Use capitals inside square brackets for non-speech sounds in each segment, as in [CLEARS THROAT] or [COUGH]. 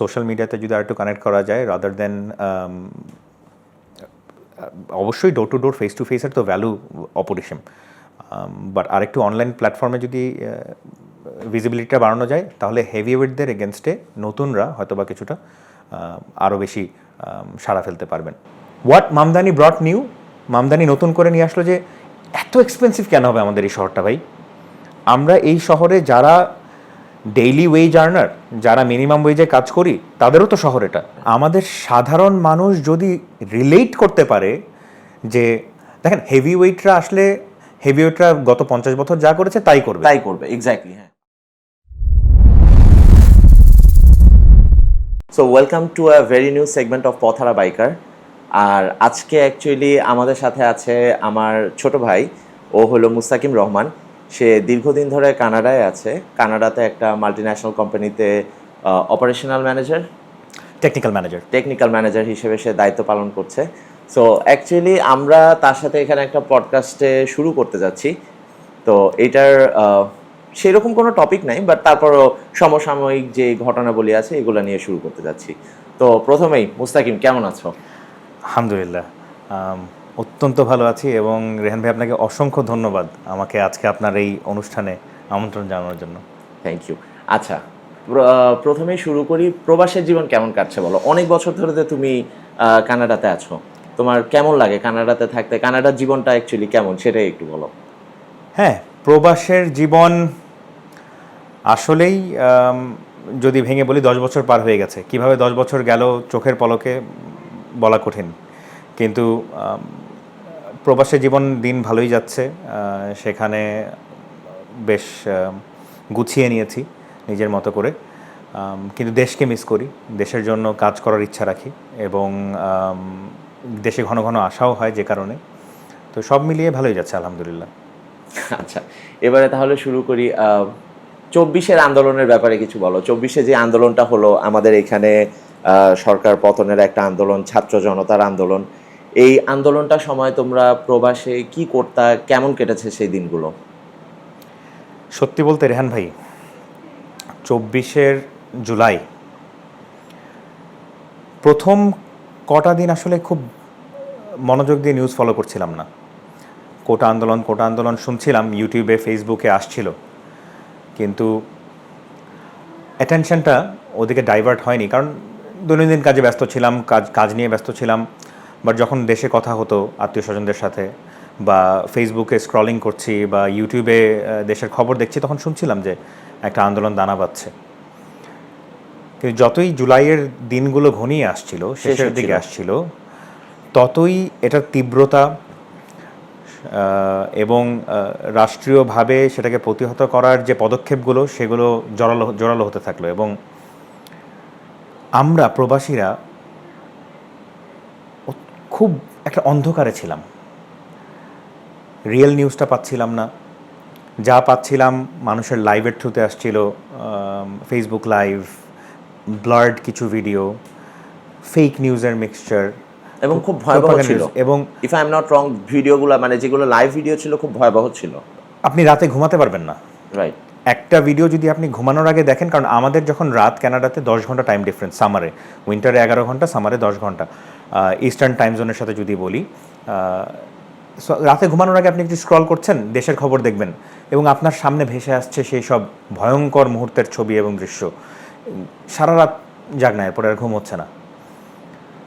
Social মিডিয়াতে যদি আর একটু কানেক্ট করা যায় রাদার দেন অবশ্যই door to door face to ফেসের তো ভ্যালু অপরিসীম। বাট আরেকটু অনলাইন প্ল্যাটফর্মে যদি ভিজিবিলিটিটা বাড়ানো যায়, তাহলে হেভি ওয়েটদের এগেনস্টে নতুনরা হয়তো বা কিছুটা আরও বেশি সাড়া ফেলতে পারবেন। What Mamdani brought new Mamdani নতুন করে নিয়ে আসলো যে, এত এক্সপেন্সিভ কেন হবে আমাদের এই শহরটা ভাই? আমরা এই শহরে যারা ডেইলি ওয়েজ আর্নার যারা মিনিমাম ওয়েজে কাজ করি, তাদেরও তো শহর এটা। আমাদের সাধারণ মানুষ যদি রিলেট করতে পারে যে, দেখেন হেভি ওয়েটরা আসলে হেভি ওয়েটরা গত পঞ্চাশ বছর যা করেছে, তাই করবে। তাই করবে এক্স্যাক্টলি হ্যাঁ। So welcome to a very new segment of পথারা বাইকার আর আজকে অ্যাকচুয়ালি আমাদের সাথে আছে আমার ছোট ভাই, ও হলো মুস্তাকিম রহমান। সে দীর্ঘদিন ধরে কানাডায় আছে। কানাডাতে একটা মাল্টিন্যাশনাল কোম্পানিতে operational manager technical manager technical manager হিসেবে সে দায়িত্ব পালন করছে। সো অ্যাকচুয়ালি আমরা তার সাথে এখানে একটা পডকাস্টে শুরু করতে যাচ্ছি। তো এটার সেরকম কোনো টপিক নাই বাট তারপরও সমসাময়িক যে ঘটনাবলী আছে এগুলো নিয়ে শুরু করতে যাচ্ছি। তো প্রথমেই মুস্তাকিম কেমন আছো? আলহামদুলিল্লাহ। অত্যন্ত ভালো আছি এবং রেহান ভাই আপনাকে অসংখ্য ধন্যবাদ আমাকে আজকে আপনার এই অনুষ্ঠানে আমন্ত্রণ জানানোর জন্য। থ্যাংক ইউ আচ্ছা প্র- আহ, প্রথমেই শুরু করি প্রবাসের জীবন কেমন কাটছে বলো? অনেক বছর ধরে তুমি কানাডাতে আছো তোমার কেমন লাগে কানাডাতে থাকতে? কানাডার জীবনটা অ্যাকচুয়ালি কেমন সেটাই একটু বলো। হ্যাঁ প্রবাসের জীবন আসলেই যদি ভেঙে বলি দশ বছর পার হয়ে গেছে। কীভাবে দশ বছর গেল চোখের পলকে বলা কঠিন। কিন্তু আম, প্রবাসের জীবন দিন ভালোই যাচ্ছে সেখানে বেশ গুছিয়ে নিয়েছি নিজের মতো করে। কিন্তু দেশকে মিস করি দেশের জন্য কাজ করার ইচ্ছা রাখি এবং দেশে ঘন ঘন আসাও হয় যে কারণে। তো সব মিলিয়ে ভালোই যাচ্ছে আলহামদুলিল্লাহ। আচ্ছা এবারে তাহলে শুরু করি চব্বিশের আন্দোলনের ব্যাপারে কিছু বলো। চব্বিশে যে আন্দোলনটা হলো আমাদের এখানে সরকার পতনের একটা আন্দোলন ছাত্র জনতার আন্দোলন এই আন্দোলনটার সময় তোমরা প্রবাসে কি করতা, কেমন কেটেছে সেই দিনগুলো? সত্যি বলতে রেহান ভাই, চব্বিশের জুলাই প্রথম কটা দিন আসলে খুব মনোযোগ দিয়ে নিউজ ফলো করছিলাম না। কোটা আন্দোলন কোটা আন্দোলন শুনছিলাম ইউটিউবে ফেসবুকে আসছিল। কিন্তু অ্যাটেনশনটা ওদিকে ডাইভার্ট হয়নি, কারণ দৈনন্দিন কাজে ব্যস্ত ছিলাম, কাজ কাজ নিয়ে ব্যস্ত ছিলাম। বাট যখন দেশে কথা হতো আত্মীয় স্বজনদের সাথে বা ফেসবুকে স্ক্রলিং করছি বা ইউটিউবে দেশের খবর দেখছি তখন শুনছিলাম যে একটা আন্দোলন দানা বাঁধছে। কিন্তু যতই জুলাইয়ের দিনগুলো ঘনিয়ে আসছিল শেষের দিকে আসছিল ততই এটার তীব্রতা এবং রাষ্ট্রীয়ভাবে সেটাকে প্রতিহত করার যে পদক্ষেপগুলো সেগুলো জোরালো জোরালো হতে থাকল। এবং আমরা প্রবাসীরা খুব একটা অন্ধকারে ছিলাম। রিয়েল নিউজটা পাচ্ছিলাম না। যা পাচ্ছিলাম মানুষের লাইভের থ্রুতে আসছিল ফেসবুক লাইভ ব্লার্ড কিছু ভিডিও ফেক নিউজের মিক্সচার এবং খুব ভয়াবহ ছিল। এবং if I am not wrong ভিডিওগুলো মানে যেগুলো লাইভ ভিডিও ছিল খুব ভয়াবহ ছিল। আপনি রাতে ঘুমাতে পারবেন না। রাইট একটা ভিডিও যদি আপনি ঘুমানোর আগে দেখেন কারণ আমাদের যখন রাত কানাডাতে দশ ঘণ্টা টাইম ডিফারেন্স সামারে উইন্টারে এগারো ঘণ্টা সামারে দশ ঘণ্টা। ইস্টার্ন টাইম জোনের সাথে যদি বলি রাতে ঘুমানোর আগে আপনি একটু স্ক্রল করছেন, দেশের খবর দেখবেন এবং আপনার সামনে ভেসে আসছে সেই সব ভয়ঙ্কর মুহূর্তের ছবি এবং দৃশ্য। সারা রাত জাগ না, এরপরে আর ঘুম হচ্ছে না।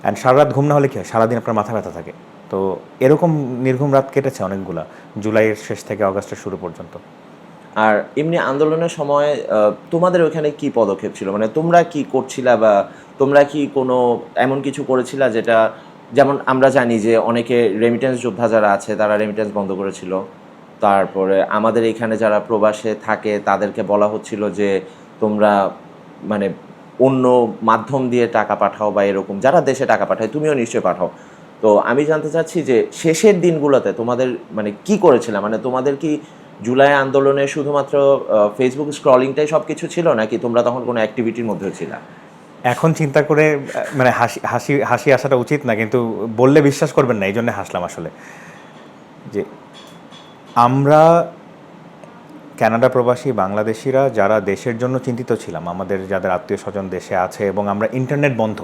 অ্যান্ড সারা রাত ঘুম না হলে কি হয়? সারাদিন আপনার মাথা ব্যথা থাকে। তো এরকম নির্ঘুম রাত কেটেছে অনেকগুলা, জুলাইয়ের শেষ থেকে অগস্টের শুরু পর্যন্ত। আর এমনি আন্দোলনের সময় তোমাদের ওখানে কি পদক্ষেপ ছিল? মানে তোমরা কি করছিলা বা তোমরা কি কোনো এমন কিছু করেছিলা যেটা, যেমন আমরা জানি যে অনেকে রেমিটেন্স যোদ্ধা যারা আছে, তারা রেমিটেন্স বন্ধ করেছিল। তারপরে আমাদের এখানে যারা প্রবাসে থাকে, তাদেরকে বলা হচ্ছিল যে তোমরা মানে অন্য মাধ্যম দিয়ে টাকা পাঠাও বা এরকম, যারা দেশে টাকা পাঠায়, তুমিও নিশ্চয়ই পাঠাও। তো আমি জানতে চাচ্ছি যে শেষের দিনগুলোতে তোমাদের মানে কি করেছিল? মানে তোমাদের কি জুলাই আন্দোলনে শুধুমাত্র ফেসবুক স্ক্রলিংটাই সব কিছু ছিল, নাকি তোমরা তখন কোনো অ্যাক্টিভিটির মধ্যে ছিল? এখন চিন্তা করে মানে হাসি হাসি হাসি আসাটা উচিত না কিন্তু বললে বিশ্বাস করবেন না এই জন্য হাসলাম আসলে। যে আমরা কানাডা প্রবাসী বাংলাদেশিরা যারা দেশের জন্য চিন্তিত ছিলাম আমাদের যাদের আত্মীয় স্বজন দেশে আছে এবং আমরা ইন্টারনেট বন্ধ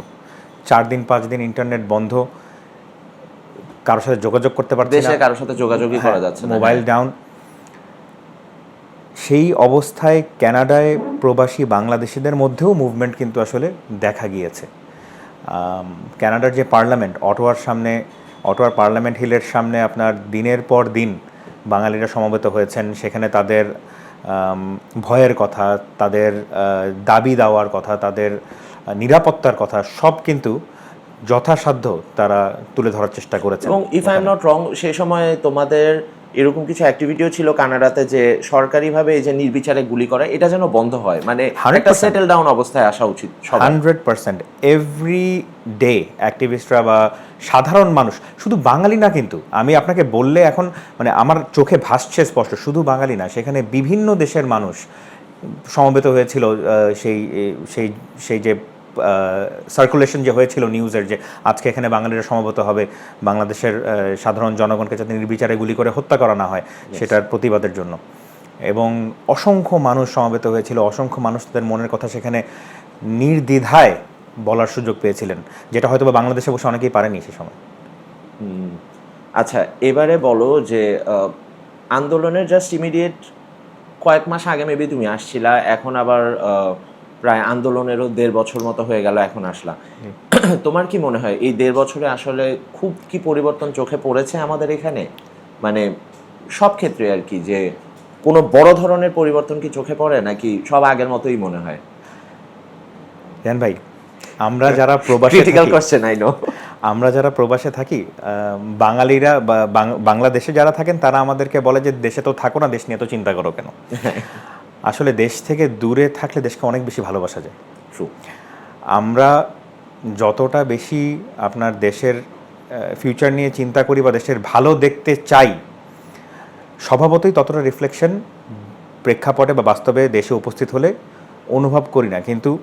চার দিন পাঁচ দিন ইন্টারনেট বন্ধ কারোর সাথে যোগাযোগ করতে পারছি না। কারোর সাথে যোগাযোগই করা যাচ্ছে মোবাইল ডাউন সেই অবস্থায় কানাডায় প্রবাসী বাংলাদেশিদের মধ্যেও মুভমেন্ট কিন্তু আসলে দেখা গিয়েছে। আম, কানাডার যে পার্লামেন্ট অটোয়ার সামনে অটোয়ার পার্লামেন্ট হিলের সামনে আপনার দিনের পর দিন বাঙালিরা সমবেত হয়েছেন। সেখানে তাদের ভয়ের কথা তাদের দাবি দেওয়ার কথা তাদের নিরাপত্তার কথা সব কিন্তু যথাসাধ্য তারা তুলে ধরার চেষ্টা করেছে এবং if I am not wrong সেই সময় তোমাদের এরকম কিছু অ্যাক্টিভিটিও ছিল কানাডাতে যে সরকারিভাবে এই যে নির্বিচারে গুলি করা এটা যেন বন্ধ হয়। মানে 100% একটা সেটেল ডাউন অবস্থায় আসা উচিত হান্ড্রেড পার্সেন্ট এভরি ডে অ্যাক্টিভিস্টরা বা সাধারণ মানুষ শুধু বাঙালি না কিন্তু আমি আপনাকে বললে এখন মানে আমার চোখে ভাসছে স্পষ্ট শুধু বাঙালি না সেখানে বিভিন্ন দেশের মানুষ সমবেত হয়েছিল সেই সেই সেই যে সার্কুলেশন যে হয়েছিল নিউজের যে আজকে এখানে বাঙালিরা সমবেত হবে বাংলাদেশের সাধারণ জনগণকে যাতে নির্বিচারে গুলি করে হত্যা করা না হয় সেটার প্রতিবাদের জন্য। এবং অসংখ্য মানুষ সমবেত হয়েছিল অসংখ্য মানুষ তাদের মনের কথা সেখানে নির্দ্বিধায় বলার সুযোগ পেয়েছিলেন যেটা হয়তো বাংলাদেশে বসে অনেকেই পারেনি সে সময়। আচ্ছা এবারে বলো যে আন্দোলনের জাস্ট ইমিডিয়েট কয়েক মাস আগে মেবি তুমি আসছিলা এখন আবার প্রায় আন্দোলনেরও দেড় বছর মতো হয়ে গেল এখন আসলা। [CLEARS THROAT] তোমার কি মনে হয় এই দেড় বছরে আসলে খুব কি পরিবর্তন চোখে পড়েছে আমাদের এখানে? মানে সব ক্ষেত্রে আর কি যে কোনো বড় ধরনের পরিবর্তন কি চোখে পড়ে নাকি সব আগের মতোই মনে হয়? জান ভাই আমরা [LAUGHS] যারা প্রবাসে কোশ্চেন আই নো আমরা যারা প্রবাসে থাকি বাঙালিরা বাং- বাংলাদেশে যারা থাকেন তারা আমাদেরকে বলে যে দেশে তো থাকো না দেশ নিয়ে তো চিন্তা করো কেন? [LAUGHS] আসলে দেশ থেকে দূরে থাকলে দেশকে অনেক বেশি ভালোবাসা যায়। ট্রু আমরা যতটা বেশি আপনার দেশের ফিউচার নিয়ে চিন্তা করি বা দেশের ভালো দেখতে চাই স্বভাবতই ততটা রিফ্লেকশন প্রেক্ষাপটে বা বাস্তবে দেশে উপস্থিত হলে অনুভব করি না। কিন্তু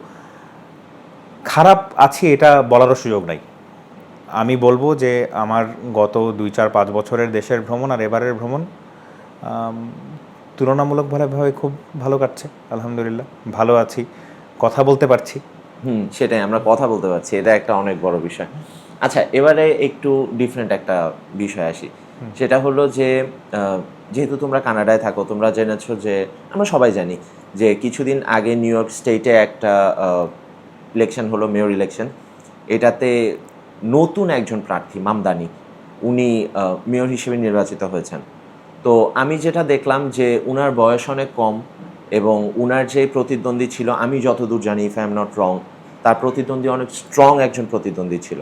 খারাপ আছি এটা বলারও সুযোগ নাই। আমি বলব যে আমার গত দুই চার পাঁচ বছরের দেশের ভ্রমণ আর এবারের ভ্রমণ তুলনামূলকভাবে খুব ভালো কাটছে আলহামদুলিল্লাহ। ভালো আছি কথা বলতে পারছি। হুম সেটাই আমরা কথা বলতে পারছি এটা একটা অনেক বড় বিষয়। আচ্ছা এবারে একটু ডিফারেন্ট একটা বিষয় আসি। সেটা হলো যে যেহেতু তোমরা কানাডায় থাকো তোমরা জেনেছো যে আমরা সবাই জানি যে কিছুদিন আগে নিউ ইয়র্ক স্টেটে একটা ইলেকশন হলো মেয়র ইলেকশন এটাতে নতুন একজন প্রার্থী মামদানি উনি মেয়র হিসেবে নির্বাচিত হয়েছেন। তো আমি যেটা দেখলাম যে উনার বয়স অনেক কম এবং উনার যে প্রতিদ্বন্দ্বী ছিল, আমি যতদূর জানি if I am not wrong তার প্রতিদ্বন্দ্বী অনেক স্ট্রং একজন প্রতিদ্বন্দ্বী ছিল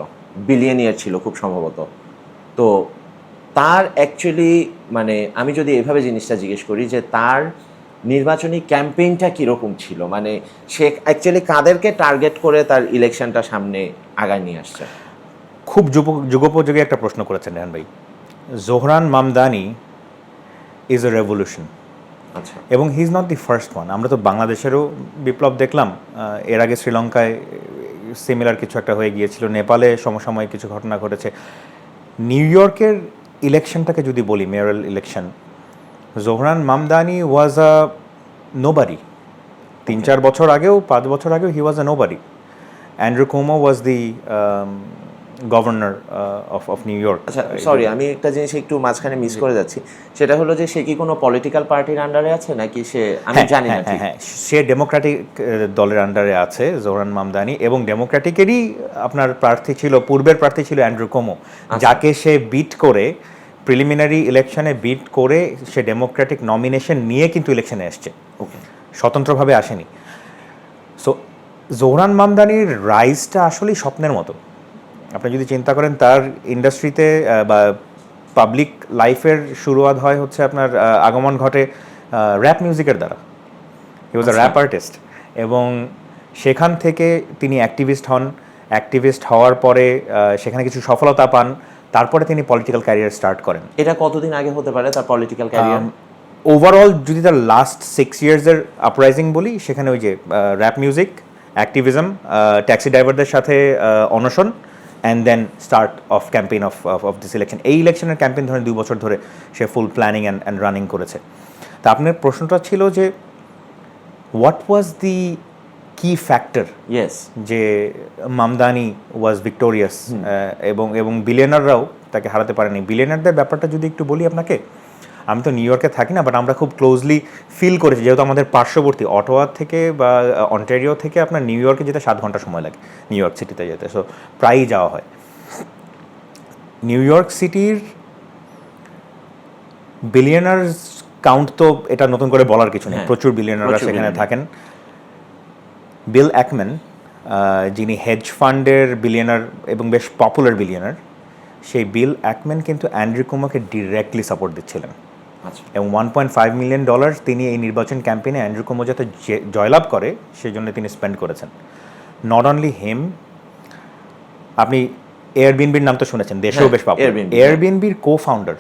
বিলিয়নিয়ার ছিল খুব সম্ভবত। তো তার অ্যাকচুয়ালি মানে আমি যদি এভাবে জিনিসটা জিজ্ঞেস করি যে তার নির্বাচনী ক্যাম্পেইনটা কীরকম ছিল? মানে সে অ্যাকচুয়ালি কাদেরকে টার্গেট করে তার ইলেকশনটা সামনে আগায় নিয়ে আসছে? খুব যুগোপযোগী একটা প্রশ্ন করেছেন রেহান ভাই। Zohran Mamdani is a revolution আচ্ছা। এবং he is not the first one আমরা তো বাংলাদেশেরও বিপ্লব দেখলাম এর আগে শ্রীলঙ্কায় সিমিলার কিছু একটা হয়ে গিয়েছিল নেপালে সমসাময়িক কিছু ঘটনা ঘটেছে। নিউ ইয়র্কের ইলেকশনটাকে যদি বলি mayoral election Zohran Mamdani was a nobody তিন চার বছর আগেও পাঁচ বছর আগেও he was a nobody Andrew Cuomo was the governor of of New York আচ্ছা সরি আমি একটা জিনিস একটু মাঝখানে মিস করে যাচ্ছি। সেটা হলো যে সে কি কোনো পলিটিক্যাল পার্টির আন্ডারে আছে নাকি সে আমি হ্যাঁ, জানি না হ্যাঁ, হ্যাঁ, সে ডেমোক্রেটিক দলের আন্ডারে আছে জোহরান মামদানি এবং ডেমোক্রেটিকেরই আপনার প্রার্থী ছিল পূর্বের প্রার্থী ছিল অ্যান্ড্রু কোমো আচ্ছা। যাকে সে বিট করে প্রিলিমিনারি ইলেকশনে বিট করে সে ডেমোক্রেটিক নমিনেশন নিয়ে কিন্তু ইলেকশনে এসছে। ওকে স্বতন্ত্রভাবে আসেনি। সো জোহরান মামদানির রাইজটা আসলেই স্বপ্নের মতো। আপনি যদি চিন্তা করেন তার ইন্ডাস্ট্রিতে বা পাবলিক লাইফের শুরুয়াত হয় হচ্ছে আপনার আগমন ঘটে র্যাপ মিউজিকের দ্বারা। হি ওয়াজ আ র্যাপ আর্টিস্ট এবং সেখান থেকে তিনি অ্যাক্টিভিস্ট হন। অ্যাক্টিভিস্ট হওয়ার পরে সেখানে কিছু সফলতা পান। তারপরে তিনি পলিটিক্যাল ক্যারিয়ার স্টার্ট করেন। এটা কতদিন আগে হতে পারে তার পলিটিক্যাল ক্যারিয়ার ওভারঅল যদি তার লাস্ট সিক্স ইয়ার্সের আপরাইজিং বলি সেখানে ওই যে র্যাপ মিউজিক অ্যাক্টিভিজম ট্যাক্সি ড্রাইভারদের সাথে অনশন and then start of campaign of of this election এই ইলেকশনের ক্যাম্পেইন ধরে দুই বছর ধরে সে full planning and and running করেছে। তা আপনার প্রশ্নটা ছিল যে হোয়াট ওয়াজ দি কি ফ্যাক্টর ইয়েস যে মামদানি ওয়াজ ভিক্টোরিয়াস এবং এবং বিলিয়নাররাও তাকে হারাতে পারেনি। বিলিয়নারদের ব্যাপারটা যদি একটু বলি আপনাকে আমি তো নিউ ইয়র্কে থাকি না বাট আমরা খুব ক্লোজলি ফিল করেছি। যেহেতু আমাদের পার্শ্ববর্তী অটোয়া থেকে বা অন্টারিও থেকে আপনার নিউ ইয়র্কে যেতে সাত ঘণ্টা সময় লাগে নিউ ইয়র্ক সিটিতে যেতে। সো প্রায়ই যাওয়া হয়। নিউ ইয়র্ক সিটির বিলিয়নার্স কাউন্ট তো এটা নতুন করে বলার কিছু নেই। হ্যাঁ, প্রচুর বিলিয়নাররা সেখানে থাকেন। বিল অ্যাকম্যান যিনি হেজ ফান্ডের বিলিয়নার এবং বেশ পপুলার বিলিয়নার সেই বিল অ্যাকম্যান কিন্তু অ্যান্ড্রি কুমাকে ডিরেক্টলি সাপোর্ট দিচ্ছিলেন। এবং one point five million dollar তিনি এই নির্বাচন ক্যাম্পেইনে অ্যান্ড্রু কোমো যাতে জয়লাভ করে সেই জন্য তিনি স্পেন্ড করেছেন। নট অনলি হেম আপনি এয়ারবিএনবির নাম তো শুনেছেন দেশেও হ্যাঁ, বেশ Airbnb, এয়ারবিএনবির co founder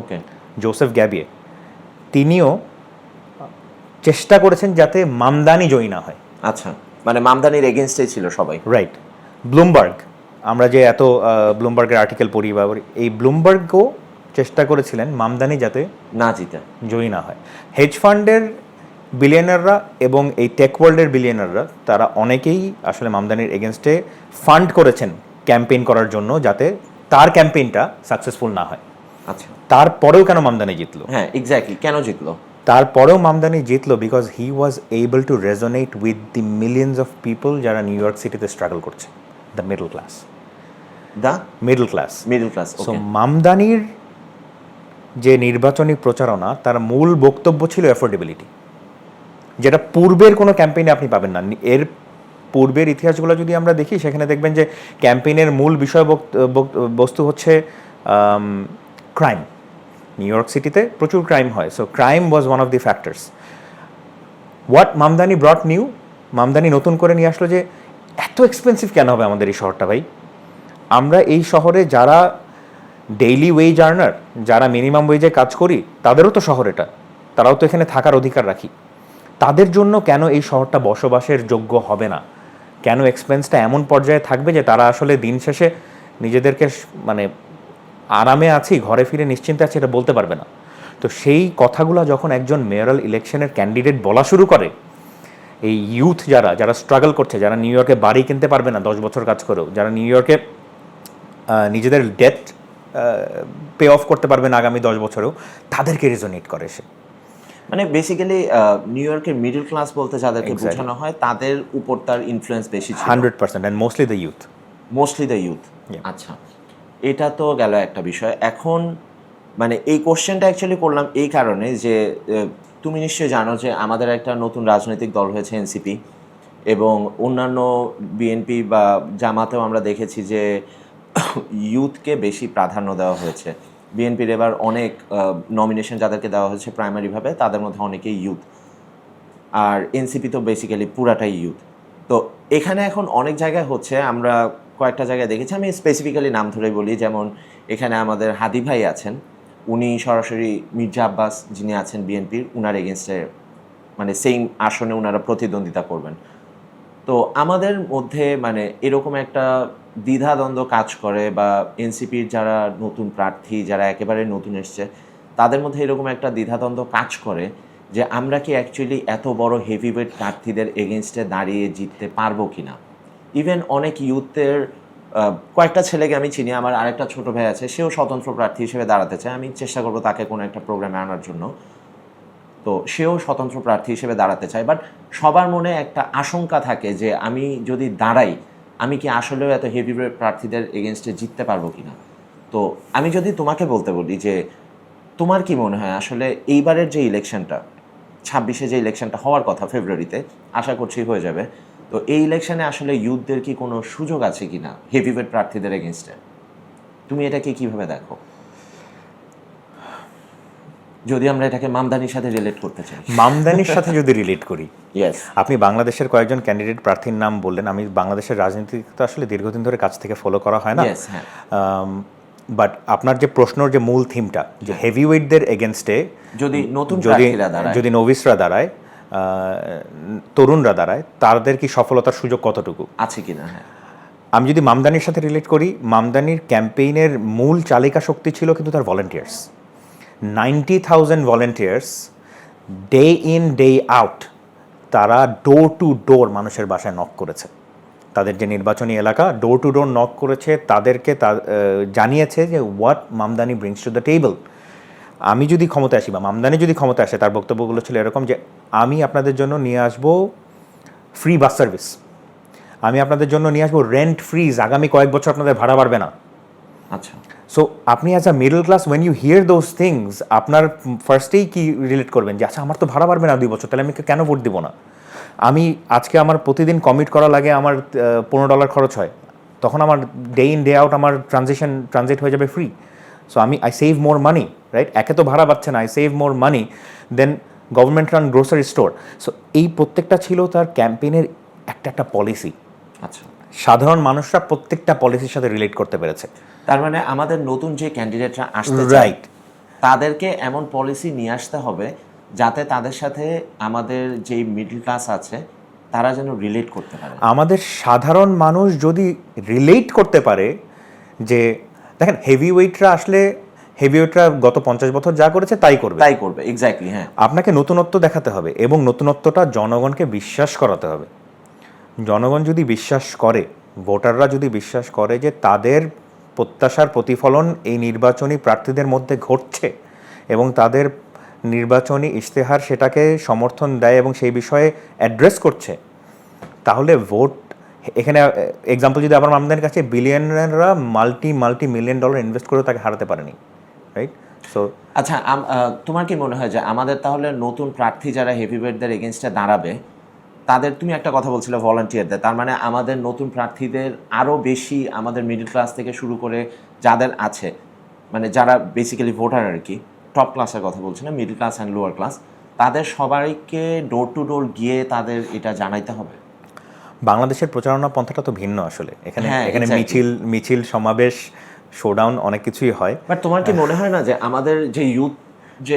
okay Joseph Gebbia তিনিও চেষ্টা করেছেন যাতে মামদানি জয়ী না হয়। আচ্ছা মানে মামদানির এগেনস্টে ছিল সবাই। রাইট ব্লুমবার্গ আমরা যে এত ব্লুমবার্গের আর্টিকেল পড়ি বা এই ব্লুমবার্গও চেষ্টা করেছিলেন মামদানি যাতে না জিতে। জয়ী না হয়। হেজ ফান্ডের বিলিয়নাররা এবং এই টেক ওয়ার্ল্ডের বিলিয়নাররা তারা অনেকেই আসলে মামদানির এগেনস্টে ফান্ড করেছেন ক্যাম্পেইন করার জন্য যাতে তার ক্যাম্পেইনটা সাকসেসফুল না হয়। আচ্ছা। তারপরেও কেন মামদানি জিতলো? হ্যাঁ এক্স্যাক্টলি কেন জিতলো? তারপরেও মামদানি জিতলো because he was able to resonate with the millions of people যারা নিউ ইয়র্ক সিটিতে স্ট্রাগল করছে। The middle class the middle class middle class so মামদানির যে নির্বাচনী প্রচারণা তার মূল বক্তব্য ছিল অ্যাফোর্ডেবিলিটি যেটা পূর্বের কোনো ক্যাম্পেইনে আপনি পাবেন না। এর পূর্বের ইতিহাসগুলো যদি আমরা দেখি, সেখানে দেখবেন যে ক্যাম্পেইনের মূল বিষয় বস্তু হচ্ছে ক্রাইম নিউ ইয়র্ক সিটিতে প্রচুর ক্রাইম হয়। So crime was one of the factors what Mamdani brought new Mamdani নতুন করে নিয়ে আসলো যে, এত এক্সপেন্সিভ কেন হবে আমাদের এই শহরটা ভাই? আমরা এই শহরে যারা ডেইলি ওয়েজ আর্নার যারা মিনিমাম ওয়েজে কাজ করি, তাদেরও তো শহর এটা। তারাও তো এখানে থাকার অধিকার রাখি। তাদের জন্য কেন এই শহরটা বসবাসের যোগ্য হবে না? কেন এক্সপেন্সটা এমন পর্যায়ে থাকবে যে তারা আসলে দিন শেষে নিজেদেরকে মানে আরামে আছি, ঘরে ফিরে নিশ্চিন্তে আছি এটা বলতে পারবে না। তো সেই কথাগুলো যখন একজন মেয়রাল ইলেকশনের ক্যান্ডিডেট বলা শুরু করে, এই ইউথ যারা যারা স্ট্রাগল করছে, যারা নিউ ইয়র্কে বাড়ি কিনতে পারবে না দশ বছর কাজ করেও, যারা নিউ ইয়র্কে নিজেদের ডেট পে অফ করতে পারবে না আগামী দশ বছরেও তাদেরকে রেজোনেট করে সে। মানে বেসিক্যালি নিউ ইয়র্কের মিডল ক্লাস বলতে যাদেরকে বোঝানো হয় তাদের উপর তার ইনফ্লুয়েন্স বেশি ছিল। Hundred percent and mostly the youth mostly the youth আচ্ছা এটা তো গেল একটা বিষয়। এখন মানে এই কোশ্চেনটা অ্যাকচুয়ালি করলাম এই কারণে যে তুমি নিশ্চয়ই জানো যে আমাদের একটা নতুন রাজনৈতিক দল হয়েছে এনসিপি এবং অন্যান্য বিএনপি বা জামাতেও আমরা দেখেছি যে ইউথকে বেশি প্রাধান্য দেওয়া হয়েছে। বিএনপির এবার অনেক নমিনেশন যাদেরকে দেওয়া হয়েছে প্রাইমারিভাবে তাদের মধ্যে অনেকেই ইউথ আর এনসিপি তো বেসিক্যালি পুরাটাই ইউথ তো এখানে এখন অনেক জায়গায় হচ্ছে, আমরা কয়েকটা জায়গায় দেখেছি, আমি স্পেসিফিক্যালি নাম ধরে বলি, যেমন এখানে আমাদের হাদি ভাই আছেন, উনি সরাসরি মির্জা আব্বাস যিনি আছেন বিএনপির উনার এগেনস্টে মানে সেম আসনে উনারা প্রতিদ্বন্দ্বিতা করবেন। তো আমাদের মধ্যে মানে এরকম একটা দ্বিধাদ্বন্দ্ব কাজ করে বা এনসিপির যারা নতুন প্রার্থী, যারা একেবারে নতুন এসছে, তাদের মধ্যে এরকম একটা দ্বিধাদ্বন্দ্ব কাজ করে যে আমরা কি অ্যাকচুয়ালি এত বড় হেভিওয়েট প্রার্থীদের এগেনস্টে দাঁড়িয়ে জিততে পারব কি না ইভেন অনেক ইউথের কয়েকটা ছেলেকে আমি চিনি, আমার আরেকটা ছোট ভাই আছে, সেও স্বতন্ত্র প্রার্থী হিসেবে দাঁড়াতে চায়। আমি চেষ্টা করব তাকে কোনো একটা প্রোগ্রামে আনার জন্য। তো সেও স্বতন্ত্র প্রার্থী হিসেবে দাঁড়াতে চায়। বাট সবার মনে একটা আশঙ্কা থাকে যে আমি যদি দাঁড়াই আমি কি আসলেও এত হেভি প্রার্থীদের এগেনস্টে জিততে পারব কি না তো আমি যদি তোমাকে বলতে বলি যে, তোমার কি মনে হয় আসলে এইবারের যে ইলেকশনটা ছাব্বিশে যে ইলেকশনটা হওয়ার কথা ফেব্রুয়ারিতে আশা করছি হয়ে যাবে, তো এই ইলেকশনে আসলে ইউথদের কি কোনো সুযোগ আছে কি না হেভিওয়েট প্রার্থীদের এগেনস্টে তুমি এটাকে কীভাবে দেখো? যদি আমরা এটাকে মামদানির সাথে রিলেট করতে চাই। মামদানির সাথে যদি রিলেট করি। ইয়েস আপনি বাংলাদেশের কয়েকজন ক্যান্ডিডেট প্রার্থীর নাম বললেন। আমি বাংলাদেশের রাজনীতি তো আসলে দীর্ঘদিন ধরে কাছ থেকে ফলো করা হয় না। হ্যাঁ। বাট আপনার যে প্রশ্নর যে মূল থিমটা যে হেভি ওয়েটদের এগেনস্টে যদি নতুন যদি যদি নভিসরা দাঁড়ায় তরুণরা দাঁড়ায় তাদের কি সফলতার সুযোগ কতটুকু? আছে কিনা হ্যাঁ। আমি যদি মামদানির সাথে রিলেট করি মামদানির ক্যাম্পেইনের মূল চালিকা শক্তি ছিল কিন্তু তার volunteers ninety thousand volunteers day in day out তারা ডোর টু ডোর মানুষের বাসায় নক করেছে। তাদের যে নির্বাচনী এলাকা ডোর টু ডোর নক করেছে, তাদেরকে তা জানিয়েছে যে what Mamdani brings to the table আমি যদি ক্ষমতা আসি বা মামদানি যদি ক্ষমতা আসে, তার বক্তব্যগুলো ছিল এরকম যে, আমি আপনাদের জন্য নিয়ে আসব ফ্রি বাস সার্ভিস আমি আপনাদের জন্য নিয়ে আসব রেন্ট ফ্রিজ আগামী কয়েক বছর আপনাদের ভাড়া বাড়বে না। আচ্ছা। সো আপনি as a middle class when you hear those things আপনার ফার্স্টেই কি রিলেট করবেন? যে আচ্ছা আমার তো ভাড়া বাড়বে না দুই বছর, তাহলে আমি কেন ভোট দিব না? আমি আজকে আমার প্রতিদিন কমিট করা লাগে আমার পনেরো ডলার খরচ হয়। তখন আমার ডে ইন ডে আউট আমার ট্রানজেকশন ট্রানজিট হয়ে যাবে ফ্রি সো আমি I save more money right একে তো ভাড়া পাচ্ছে না I save more money then government run grocery store so এই প্রত্যেকটা ছিল তার ক্যাম্পেইনের একটা একটা পলিসি আচ্ছা। সাধারণ মানুষরা প্রত্যেকটা পলিসির সাথে রিলেট করতে পেরেছে। তার মানে আমাদের নতুন যে ক্যান্ডিডেটরা আসতে রাইট তাদেরকে এমন পলিসি নিয়ে আসতে হবে যাতে তাদের সাথে আমাদের যেই মিডল ক্লাস আছে তারা যেন রিলেট করতে পারে। আমাদের সাধারণ মানুষ যদি রিলেট করতে পারে যে দেখেন হেভি ওয়েটরা আসলে হেভি ওয়েটরা গত পঞ্চাশ বছর যা করেছে তাই করবে। তাই করবে এক্স্যাক্টলি হ্যাঁ। আপনাকে নতুনত্ব দেখাতে হবে এবং নতুনত্বটা জনগণকে বিশ্বাস করাতে হবে। জনগণ যদি বিশ্বাস করে, ভোটাররা যদি বিশ্বাস করে যে তাদের প্রত্যাশার প্রতিফলন এই নির্বাচনী প্রার্থীদের মধ্যে ঘটছে এবং তাদের নির্বাচনী ইশতেহার সেটাকে সমর্থন দেয় এবং সেই বিষয়ে অ্যাড্রেস করছে, তাহলে ভোট এখানে এক্সাম্পল যদি আবার আমাদের কাছে বিলিয়নাররা multi multi million dollar invest করে তাকে হারাতে পারেনি রাইট সো আচ্ছা তোমার কি মনে হয় যে আমাদের তাহলে নতুন প্রার্থী যারা হেভিওয়েটদের এগেনস্টে দাঁড়াবে তাদের তুমি একটা কথা বলছিলে ভলান্টিয়ারদের তার মানে আমাদের নতুন প্রার্থীদের আরও বেশি আমাদের মিডল ক্লাস থেকে শুরু করে যাদের আছে মানে যারা বেসিক্যালি ভোটার আর কি টপ ক্লাসের কথা বলছি না middle class and lower class তাদের সবাইকে ডোর টু ডোর গিয়ে তাদের এটা জানাইতে হবে। বাংলাদেশের প্রচারণা পন্থাটা তো ভিন্ন আসলে। এখানে হ্যাঁ, এখানে মিছিল মিছিল সমাবেশ শোডাউন অনেক কিছুই হয়। বাট তোমার কি মনে হয় না যে আমাদের যে ইউথ যে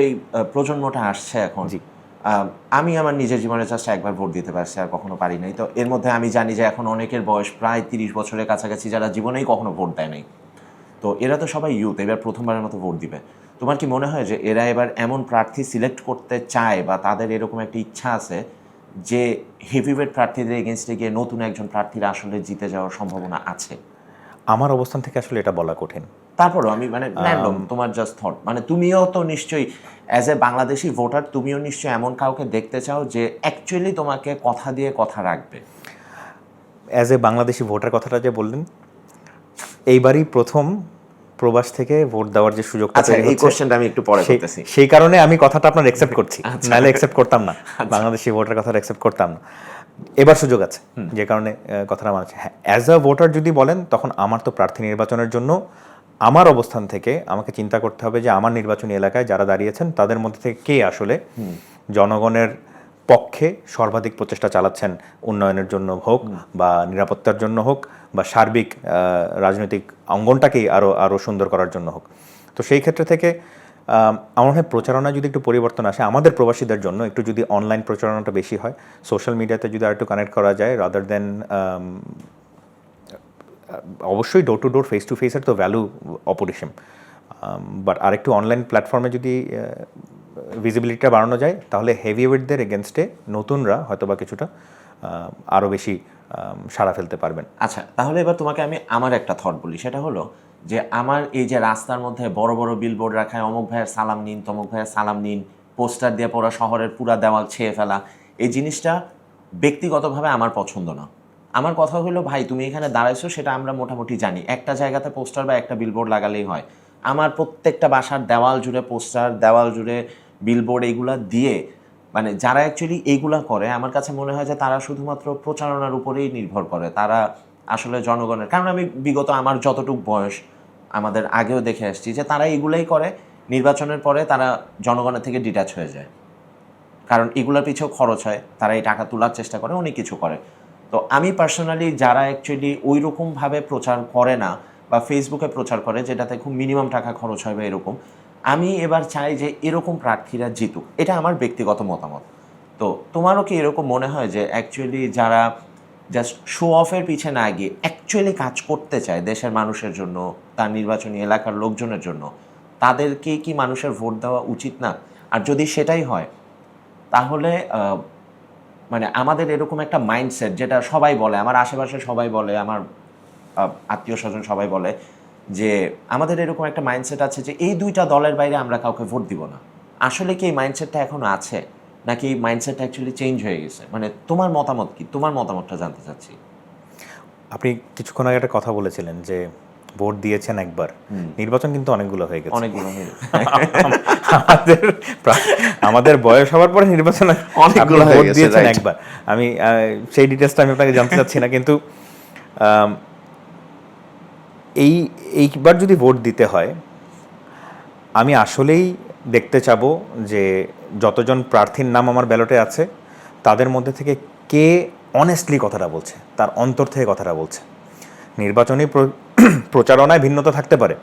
প্রজন্মটা আসছে এখন আমি আমার নিজের জীবনে জাস্ট একবার ভোট দিতে পারছি আর কখনো পারি নাই। তো এর মধ্যে আমি জানি যে এখন অনেকের বয়স প্রায় তিরিশ বছরের কাছাকাছি যারা জীবনেই কখনো ভোট দেয় নাই। তো এরা তো সবাই ইউথ এবার প্রথমবারের মতো ভোট দিবে। তোমার কি মনে হয় যে এরা এবার এমন প্রার্থী সিলেক্ট করতে চায় বা তাদের এরকম একটা ইচ্ছা আছে যে হেভিওয়েট প্রার্থীদের এগেনস্টে গিয়ে নতুন একজন প্রার্থীর আসলে জিতে যাওয়ার সম্ভাবনা আছে? আমার অবস্থান থেকে আসলে এটা বলা কঠিন। তারপরও আমি মানে র্যান্ডম তোমার জাস্ট থট মানে তুমিও তো নিশ্চয়ই অ্যাজ এ বাংলাদেশি ভোটার তুমিও নিশ্চয়ই এমন কাউকে দেখতে চাও যে অ্যাকচুয়ালি তোমাকে কথা দিয়ে কথা রাখবে। অ্যাজ এ বাংলাদেশি ভোটার কথাটা যে বললেন এইবারই প্রথম প্রবাস থেকে ভোট দেওয়ার যে সুযোগ আচ্ছা এই কোশ্চেনটা আমি একটু পরে সেই- করতেছি। সেই কারণে আমি কথাটা আপনার অ্যাকসেপ্ট করছি আচ্ছা। নাহলে অ্যাকসেপ্ট করতাম না। বাংলাদেশি ভোটার কথাটা অ্যাকসেপ্ট করতাম না। এবার সুযোগ আছে যে কারণে কথাটা আমার হ্যাঁ অ্যাজ আ ভোটার যদি বলেন তখন আমার তো প্রার্থী নির্বাচনের জন্য আমার অবস্থান থেকে আমাকে চিন্তা করতে হবে যে আমার নির্বাচনী এলাকায় যারা দাঁড়িয়েছেন তাদের মধ্যে থেকে কে আসলে জনগণের পক্ষে সর্বাধিক প্রচেষ্টা চালাচ্ছেন উন্নয়নের জন্য হোক বা নিরাপত্তার জন্য হোক বা সার্বিক রাজনৈতিক অঙ্গনটাকেই আরও আরও সুন্দর করার জন্য হোক। তো সেই ক্ষেত্রে থেকে আমার মনে হয় প্রচারণা যদি একটু পরিবর্তন আসে আমাদের প্রবাসীদের জন্য একটু যদি অনলাইন প্রচারণাটা বেশি হয় সোশ্যাল মিডিয়াতে যদি আরেকটু কানেক্ট করা যায় রাদার দেন অবশ্যই door to door face to ফেসের তো ভ্যালু অপরিসীম বাট আরেকটু অনলাইন প্ল্যাটফর্মে যদি ভিজিবিলিটিটা বাড়ানো যায়, তাহলে হেভি ওয়েটদের এগেনস্টে নতুনরা হয়তো বা কিছুটা আরও বেশি সাড়া ফেলতে পারবেন। আচ্ছা তাহলে এবার তোমাকে আমি আমার একটা থট বলি, সেটা হলো যে আমার এই যে রাস্তার মধ্যে বড় বড় বিলবোর্ড রাখায় অমুক ভাইয়ের সালাম নিন, তমুক ভাইয়ের সালাম নিন, পোস্টার দিয়ে পড়া শহরের পুরা দেওয়াল ছেয়ে ফেলা, এই জিনিসটা ব্যক্তিগতভাবে আমার পছন্দ না। আমার কথা হলো ভাই, তুমি এখানে দাঁড়াইছো, সেটা আমরা মোটামুটি জানি। একটা জায়গাতে পোস্টার বা একটা বিলবোর্ড লাগালেই হয়। আমার প্রত্যেকটা বাসার দেওয়াল জুড়ে পোস্টার, দেওয়াল জুড়ে বিলবোর্ড এইগুলা দিয়ে মানে যারা অ্যাকচুয়ালি এইগুলা করে, আমার কাছে মনে হয় যে তারা শুধুমাত্র প্রচারণার উপরেই নির্ভর করে। তারা আসলে জনগণের, কারণ আমি বিগত আমার যতটুকু বয়স, আমাদের আগেও দেখে আসছি যে তারা এগুলাই করে, নির্বাচনের পরে তারা জনগণের থেকে ডিটাচ হয়ে যায়। কারণ এগুলোর পিছেও খরচ হয়, তারা এই টাকা তোলার চেষ্টা করে, অনেক কিছু করে। তো আমি পার্সোনালি যারা অ্যাকচুয়ালি ওই রকমভাবে প্রচার করে না বা ফেসবুকে প্রচার করে যেটাতে খুব মিনিমাম টাকা খরচ হয় বা এরকম, আমি এবার চাই যে এরকম প্রার্থীরা জিতুক। এটা আমার ব্যক্তিগত মতামত। তো তোমারও কি এরকম মনে হয় যে অ্যাকচুয়ালি যারা জাস্ট শো অফের পিছে না গিয়ে অ্যাকচুয়ালি কাজ করতে চায় দেশের মানুষের জন্য, তার নির্বাচনী এলাকার লোকজনের জন্য, তাদেরকে কি মানুষের ভোট দেওয়া উচিত না? আর যদি সেটাই হয়, তাহলে মানে আমাদের এরকম একটা মাইন্ডসেট যেটা সবাই বলে, আমার আশেপাশে সবাই বলে, আমার আত্মীয় স্বজন সবাই বলে, যে আমাদের এরকম একটা মাইন্ডসেট আছে যে এই দুইটা দলের বাইরে আমরা কাউকে ভোট দিব না। আসলে কি এই মাইন্ডসেটটা এখনও আছে? নাকি মাইন্ডসেটটা অ্যাকচুয়ালি চেঞ্জ হয়ে গেছে? মানে তোমার মতামত কি? তোমার মতামতটা জানতে চাচ্ছি। আপনি কিছুক্ষণ আগে একটা কথা বলেছিলেন যে ভোট দিয়েছেন একবার। নির্বাচন কিন্তু অনেকগুলো হয়ে গেছে। অনেকগুলো [LAUGHS] আমাদের আমাদের বয়স হওয়ার পরে নির্বাচন অনেকগুলো ভোট দিয়েছেন একবার। আমি সেই ডিটেলসটা আমি আপনাকে জানতে চাচ্ছি না কিন্তু এই এইবার যদি ভোট দিতে হয় আমি আসলেই দেখতে চাবো যে যতজন প্রার্থীর নাম আমার ব্যালটে আছে তাদের মধ্যে থেকে কে অনেস্টলি কথাটা বলছে তার অন্তর থেকে কথাটা বলছে। নির্বাচনী [CLEARS THROAT] প্রচারণায় ভিন্নতা থাকতে পারে।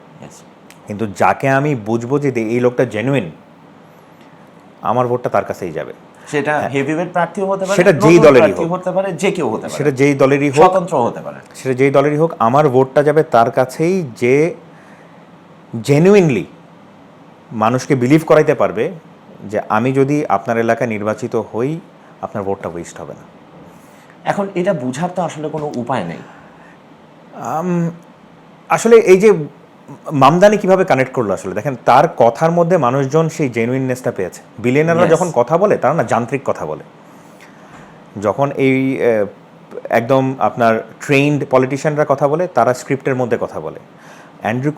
কিন্তু যাকে আমি বুঝব যে এই লোকটা জেনুইন আমার ভোটটা তার কাছেই যাবে। সেটা হেভিওয়েট প্রার্থীও হতে পারে সেটা যেই দলেরই হোক। হতে পারে যে কেউ হতে পারে। সেটা যেই দলেরই হোক। স্বতন্ত্র হতে পারে। সেটা যেই দলেরই হোক আমার ভোটটা যাবে তার কাছেই যে জেনুইনলি মানুষকে বিলিভ করাইতে পারবে যে আমি যদি আপনার এলাকায় নির্বাচিত হই আপনার ভোটটা ওয়েস্ট হবে না। এখন এটা বুঝার তো আসলে কোনো উপায় নেই। আসলে এই যে মামদানি কীভাবে কানেক্ট করল আসলে? দেখেন তার কথার মধ্যে মানুষজন সেই জেনুইননেসটা পেয়েছে। বিলিয়নাররা যখন কথা বলে তারা না যান্ত্রিক কথা বলে। যখন এই একদম আপনার ট্রেইনড পলিটিশিয়ানরা কথা বলে তারা স্ক্রিপ্টের মধ্যে কথা বলে। অ্যান্ড্রু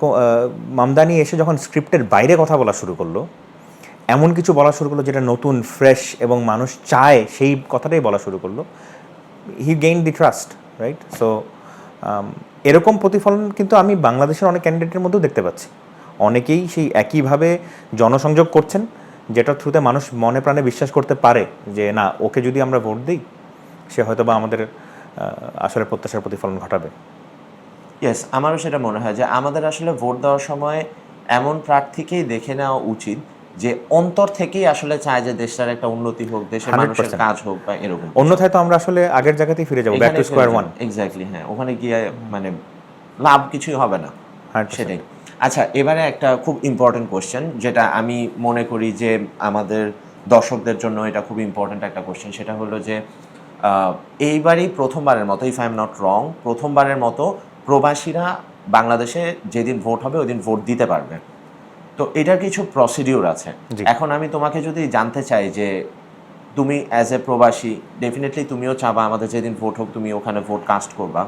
মামদানি এসে যখন স্ক্রিপ্টের বাইরে কথা বলা শুরু করল এমন কিছু বলা শুরু করল যেটা নতুন ফ্রেশ এবং মানুষ চায় সেই কথাটাই বলা শুরু করল। He gain the trust right so এরকম প্রতিফলন কিন্তু আমি বাংলাদেশের অনেক ক্যান্ডিডেটের মধ্যেও দেখতে পাচ্ছি। অনেকেই সেই একইভাবে জনসংযোগ করছেন যেটার থ্রুতে মানুষ মনে প্রাণে বিশ্বাস করতে পারে যে, না, ওকে যদি আমরা ভোট দিই, সে হয়তো বা আমাদের আসলে প্রত্যাশার প্রতিফলন ঘটাবে। ইয়েস আমারও সেটা মনে হয় যে, আমাদের আসলে ভোট দেওয়ার সময় এমন প্রার্থীকেই দেখে নেওয়া উচিত যে অন্তর থেকেই আসলে চায় যে দেশটার একটা উন্নতি হোক দেশের মানুষের কাজ হোক বা এরকম। অন্যথায় তো আমরা আসলে আগের জায়গাতেই ফিরে যাব back to square one. Exactly হ্যাঁ ওখানে গিয়ে মানে লাভ কিছুই হবে না। সেটাই। আচ্ছা এবারে একটা খুব ইম্পর্টেন্ট কোশ্চেন যেটা আমি মনে করি যে আমাদের দর্শকদের জন্য এটা খুব ইম্পর্টেন্ট একটা কোশ্চেন সেটা হলো যে আহ, এইবারই প্রথমবারের মতো if I am not wrong প্রথমবারের মতো প্রবাসীরা বাংলাদেশে যেদিন ভোট হবে ওই দিন ভোট দিতে পারবে। তো এটার কিছু প্রসিডিউর আছে। এখন আমি তোমাকে যদি জানতে চাই যে তুমি অ্যাজ এ প্রবাসী ডেফিনেটলি তুমিও চাবা আমাদের যেদিন ভোট হোক তুমি ওখানে ভোট কাস্ট করবা।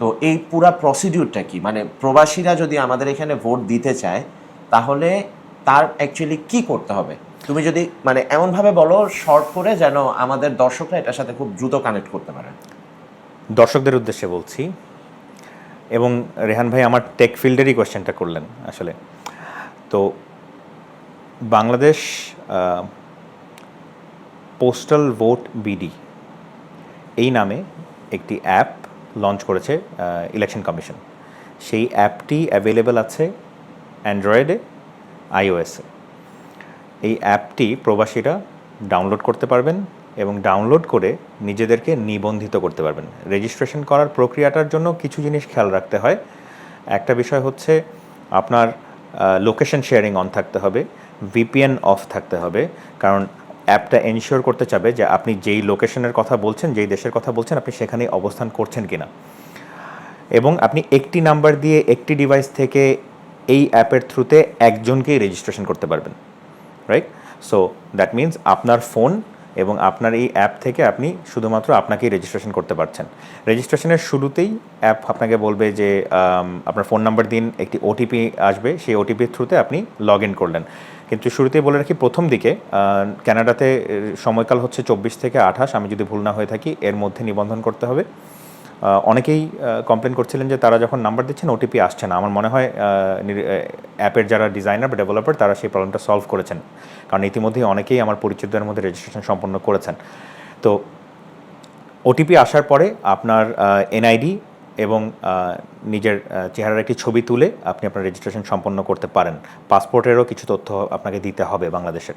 তো এই পুরা প্রসিডিউরটা কি? মানে প্রবাসীরা যদি আমাদের এখানে ভোট দিতে চায় তাহলে তার অ্যাকচুয়ালি কি করতে হবে? তুমি যদি মানে এমনভাবে বলো শর্ট করে যেন আমাদের দর্শকরা এটার সাথে খুব দ্রুত কানেক্ট করতে পারে। দর্শকদের উদ্দেশ্যে বলছি এবং রেহান ভাই আমার টেক ফিল্ডেরই কোয়েশ্চেনটা করলেন আসলে। তো বাংলাদেশ পোস্টাল ভোট বিডি এই নামে একটি অ্যাপ লঞ্চ করেছে ইলেকশন কমিশন সেই অ্যাপটি অ্যাভেলেবেল আছে অ্যান্ড্রয়েডে আইওএসে এই অ্যাপটি প্রবাসীরা ডাউনলোড করতে পারবেন এবং ডাউনলোড করে নিজেদেরকে নিবন্ধিত করতে পারবেন। রেজিস্ট্রেশন করার প্রক্রিয়াটার জন্য কিছু জিনিস খেয়াল রাখতে হয়। একটা বিষয় হচ্ছে আপনার লোকেশন শেয়ারিং অন থাকতে হবে ভিপিএন অফ থাকতে হবে, কারণ অ্যাপটা এনশিওর করতে চাবে যে আপনি যেই লোকেশনের কথা বলছেন, যেই দেশের কথা বলছেন, আপনি সেখানেই অবস্থান করছেন কিনা। এবং আপনি একটি নাম্বার দিয়ে একটি ডিভাইস থেকে এই অ্যাপের থ্রুতে একজনকেই রেজিস্ট্রেশন করতে পারবেন রাইট সো দ্যাট মিন্স আপনার ফোন এবং আপনার এই অ্যাপ থেকে আপনি শুধুমাত্র আপনাকেই রেজিস্ট্রেশন করতে পারছেন। রেজিস্ট্রেশনের শুরুতেই অ্যাপ আপনাকে বলবে যে আপনার ফোন নাম্বার দিন, একটি ওটিপি আসবে, সেই ওটিপির থ্রুতে আপনি লগ ইন করলেন। কিন্তু শুরুতেই বলে রাখি, প্রথম দিকে ক্যানাডাতে সময়কাল হচ্ছে চব্বিশ থেকে আঠাশ, আমি যদি ভুল না হয়ে থাকি, এর মধ্যে নিবন্ধন করতে হবে। অনেকেই কমপ্লেন করছিলেন যে তারা যখন নাম্বার দিচ্ছেন ওটিপি আসছে না। আমার মনে হয় অ্যাপের যারা ডিজাইনার বা ডেভেলপার তারা সেই প্রবলেমটা সলভ করেছেন। কারণ ইতিমধ্যেই অনেকেই আমার পরিচিতদের মধ্যে রেজিস্ট্রেশন সম্পন্ন করেছেন। তো ওটিপি আসার পরে আপনার এনআইডি এবং নিজের চেহারার একটি ছবি তুলে আপনি আপনার রেজিস্ট্রেশন সম্পন্ন করতে পারেন। পাসপোর্টেরও কিছু তথ্য আপনাকে দিতে হবে বাংলাদেশের।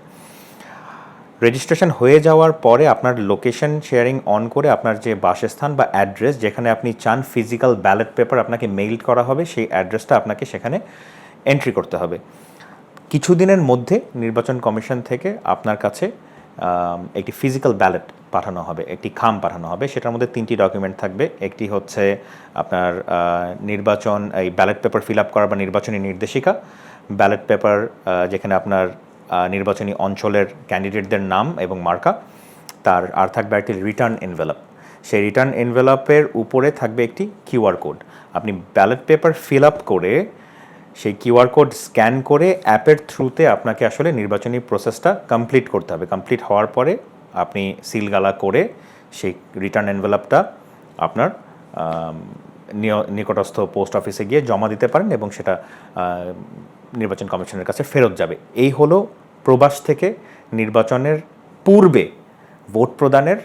রেজিস্ট্রেশন হয়ে যাওয়ার পরে আপনার লোকেশন শেয়ারিং অন করে আপনার যে বাসস্থান বা অ্যাড্রেস যেখানে আপনি চান ফিজিক্যাল ব্যালট পেপার আপনাকে মেইল করা হবে, সেই অ্যাড্রেসটা আপনাকে সেখানে এন্ট্রি করতে হবে। কিছুদিনের মধ্যে নির্বাচন কমিশন থেকে আপনার কাছে একটি ফিজিক্যাল ব্যালেট পাঠানো হবে, একটি খাম পাঠানো হবে। সেটার মধ্যে তিনটি ডকুমেন্ট থাকবে। একটি হচ্ছে আপনার নির্বাচন, এই ব্যালেট পেপার ফিল আপ করা বা নির্বাচনী নির্দেশিকা। ব্যালেট পেপার যেখানে আপনার নির্বাচনী অঞ্চলের ক্যান্ডিডেটদের নাম এবং মার্কা, তার আর থাকবে একটি রিটার্ন এনভেলপ সেই রিটার্ন এনভেলপের উপরে থাকবে একটি কিউআর কোড আপনি ব্যালট পেপার ফিল আপ করে সেই কিউআর কোড স্ক্যান করে অ্যাপের থ্রুতে আপনাকে আসলে নির্বাচনী প্রসেসটা কমপ্লিট করতে হবে। কমপ্লিট হওয়ার পরে আপনি সিলগালা করে সেই রিটার্ন এনভেলপটা আপনার নিকটস্থ পোস্ট অফিসে গিয়ে জমা দিতে পারেন এবং সেটা নির্বাচন কমিশনের কাছে ফেরত যাবে। এই হলো প্রবাস থেকে নির্বাচনের পূর্বে ভোট প্রদানের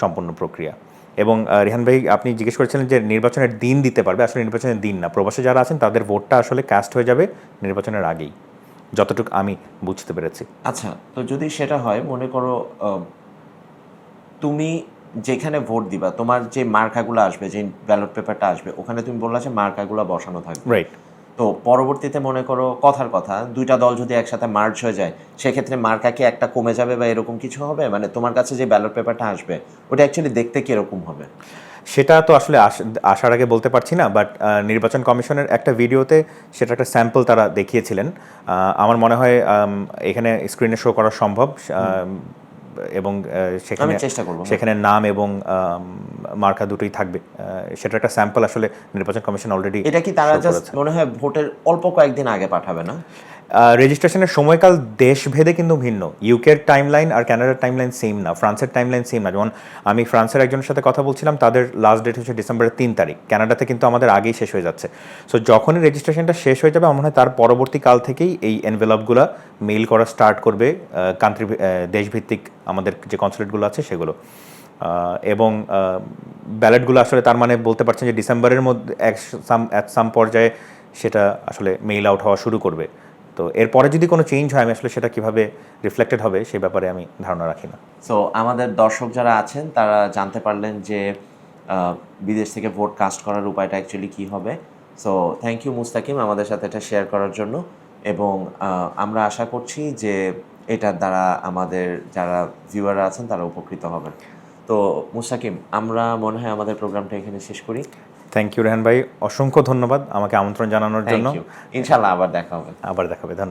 সম্পূর্ণ প্রক্রিয়া। এবং রিহান ভাই আপনি জিজ্ঞেস করেছিলেন যে নির্বাচনের দিন দিতে পারবে। আসলে নির্বাচনের দিন না। প্রবাসে যারা আছেন তাদের ভোটটা আসলে কাস্ট হয়ে যাবে নির্বাচনের আগেই। যতটুকু আমি বুঝতে পেরেছি। আচ্ছা তো যদি সেটা হয় মনে করো তুমি যেখানে ভোট দিবা তোমার যে মার্কাগুলো আসবে যে ব্যালট পেপারটা আসবে ওখানে তুমি বললা যে মার্কাগুলো বসানো থাকবে। রাইট তো পরবর্তীতে মনে করো কথার কথা, দুইটা দল যদি একসাথে মার্চ হয়ে যায়, সেক্ষেত্রে মার্কা কি একটা কমে যাবে বা এরকম কিছু হবে? মানে তোমার কাছে যে ব্যালট পেপারটা আসবে, ওটা অ্যাকচুয়ালি দেখতে কীরকম হবে? সেটা তো আসলে আস- আসার আগে বলতে পারছি না বাট নির্বাচন কমিশনের একটা ভিডিওতে সেটা একটা স্যাম্পল তারা দেখিয়েছিলেন। আমার মনে হয় এখানে স্ক্রিনে শো করা সম্ভব। এবং সেখানে চেষ্টা করব। সেখানে নাম এবং মার্কা দুটোই থাকবে। সেটা একটা স্যাম্পল আসলে নির্বাচন কমিশন অলরেডি এটা কি তারা জাস্ট মনে হয় ভোটের অল্প কয়েকদিন আগে পাঠাবে না? রেজিস্ট্রেশনের সময়কাল দেশভেদে কিন্তু ভিন্ন। ইউকের টাইমলাইন আর কানাডার টাইমলাইন সেম না। ফ্রান্সের টাইমলাইন সেম না। যেমন আমি ফ্রান্সের একজনের সাথে কথা বলছিলাম, তাদের লাস্ট ডেট হচ্ছে ডিসেম্বরের তিন তারিখ। কানাডাতে কিন্তু আমাদের আগেই শেষ হয়ে যাচ্ছে। সো যখনই রেজিস্ট্রেশনটা শেষ হয়ে যাবে, আমার হয় তার পরবর্তী কাল থেকেই এই এনভেলপগুলো মেইল করা স্টার্ট করবে কান্ট্রি দেশভিত্তিক আমাদের যে কনসুলেটগুলো আছে সেগুলো। এবং ব্যালেটগুলো আসলে তার মানে বলতে পারছেন যে ডিসেম্বরের মধ্যে এক সাম অ্যাট সাম পর্যায়ে সেটা আসলে মেইল আউট হওয়া শুরু করবে। তো এরপরে যদি কোনো চেঞ্জ হয়, আমি আসলে সেটা কীভাবে রিফ্লেক্টেড হবে সেই ব্যাপারে আমি ধারণা রাখি না। সো আমাদের দর্শক যারা আছেন, তারা জানতে পারলেন যে বিদেশ থেকে ভোট কাস্ট করার উপায়টা অ্যাকচুয়ালি কী হবে। সো থ্যাংক ইউ মুস্তাকিম আমাদের সাথে এটা শেয়ার করার জন্য। এবং আমরা আশা করছি যে, এটার দ্বারা আমাদের যারা ভিউয়াররা আছেন, তারা উপকৃত হবেন। তো, মুস্তাকিম, আমরা মনে হয় আমাদের প্রোগ্রামটা এখানে শেষ করি। থ্যাংক ইউ রেহান ভাই। অসংখ্য ধন্যবাদ আমাকে আমন্ত্রণ জানানোর জন্য। ইনশাল্লাহ আবার দেখা হবে। আবার দেখাবে ধন্যবাদ।